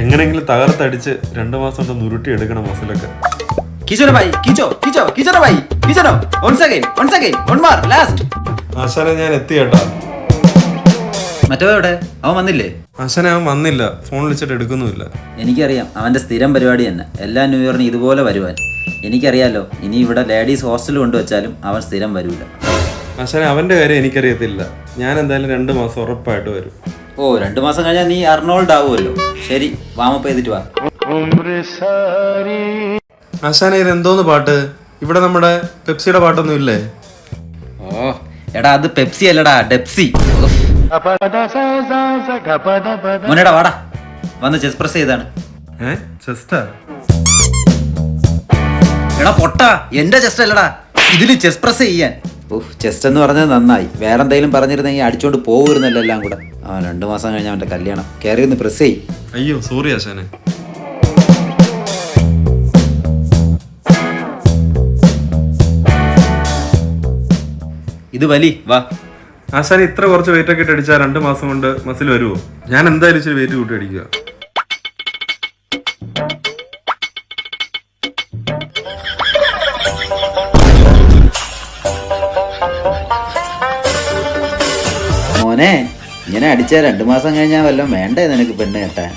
എങ്ങനെയെങ്കിലും തകർത്തടിച്ച് രണ്ടു മാസം കൊണ്ട് നുരുട്ടി എടുക്കണം മസിലൊക്കെ. കിച്ചോനെ ഭായി കിച്ചോ കിച്ചോ കിച്ചോനെ ഭായി കിച്ചോനോ once again once again one more last ആശാനെ ഞാൻ എത്തി കേട്ടാ മറ്റോ എവിടെ? അവൻ വന്നില്ലേ? ആശാനെ അവൻ വന്നില്ല. ഫോൺ വിളിച്ചിട്ട് എടുക്കുന്നുമില്ല. എനിക്കറിയാം അവന്റെ സ്ഥിരം പരിപാടി തന്നെ. എല്ലാ ന്യൂ ഇയറിനും ഇതുപോലെ വരുവാൻ. എനിക്കറിയാലോ ഇനി ഇവിടെ ലേഡീസ് ഹോസ്റ്റൽ കൊണ്ടുവച്ചാലും അവൻ സ്ഥിരം വരൂല. ആശാനെ അവന്റെ കാര്യം എനിക്കറിയത്തില്ല. ഞാൻ എന്തായാലും രണ്ട് മാസം ഉറപ്പായിട്ട് വരും. ഓ രണ്ടു മാസം കഴിഞ്ഞാൽ നീ അർണോൾഡ് ആവുമല്ലോ. ശരി വാമപ്പ് ചെയ്തിട്ട് വാ. ആശാന ഇത് എന്തോന്ന് പാട്ട്? ഇവിടെ നമ്മുടെ പെപ്സിയുടെ പാട്ടൊന്നും ഇല്ലേ? ഓ എടാ അത് പെപ്സി അല്ലടാ ഡെപ്സി. മോനെടാ വാടാ. വന്ന് ചെസ് പ്രസ് ചെയ്താണ്. എടാ പൊട്ടാ. എന്റെ ചെസ്റ്റ് അല്ലടാ ഇതിൽ ചെസ് പ്രസ് ചെയ്യാൻ. ഓഹ് ചെസ്റ്റ് എന്ന് പറഞ്ഞത് നന്നായി. വേറെ എന്തെങ്കിലും പറഞ്ഞിരുന്നെങ്കിൽ അടിച്ചോണ്ട് പോകുന്നല്ലോ എല്ലാം കൂടെ. ആ രണ്ടു മാസം കഴിഞ്ഞ അവന്റെ കല്യാണം. കയറി ഒന്ന് പ്രസ് ചെയ് അയ്യോ സോറി ആശാനെ. ഇത് വലി വാ. ആശാനെ ഇത്ര കുറച്ച് വെയിറ്റ് ഒക്കെ ഇട്ട് അടിച്ചാൽ രണ്ട് മാസം കൊണ്ട് മസിൽ വരുമോ ഞാൻ എന്തായാലും ഇച്ചിരി വെയിറ്റ് കൂട്ടി അടിക്കുക. മോനെ ഇങ്ങനെ അടിച്ച രണ്ടു മാസം കഴിഞ്ഞാൽ വല്ലതും വേണ്ടേ നിനക്ക് പെണ്ണ് കെട്ടാൻ?